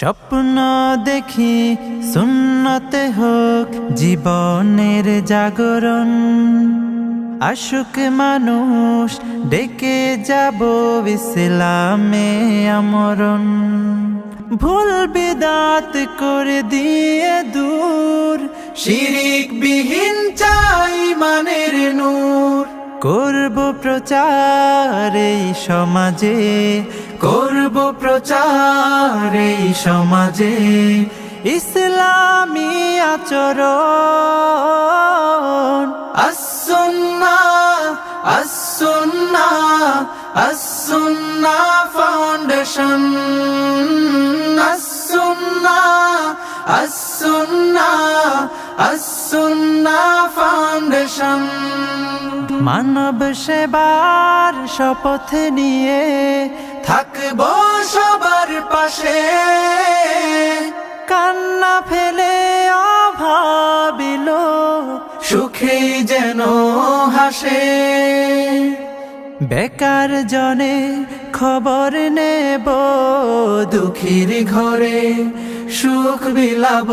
স্বপ্ন দেখি সুন্নতে হোক জীবনের জাগরণ। আশুক মানুষ ডেকে যাব ইসলামে আমরণ। ভুল বিদাত করে দিয়ে দূর, শিরিক বিহীন চাই মানের নূর। করব প্রচার এই সমাজে, করব প্রচার এই সমাজে ইসলামী আচরণ। আসুন্না আসুন্না আসুন্না ফাউন্ডেশন আসুন্না আসুন্না আসুন্না ফাউন্ডেশন মানব সেবার শপথ নিয়ে থাকব সবার পাশে। সুখে যেন হাসে। বেকার জনে খবর নেব দুঃখীর ঘরে, সুখ বিলাব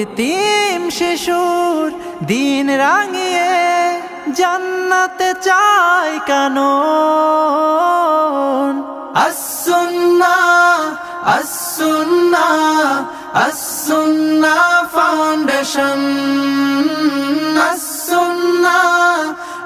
এতিম শিশুর দিন রাঙিয়ে। জান্নাতে চাই কানন। আসুন্না আসুন্না আসুন্না ফাউন্ডেশন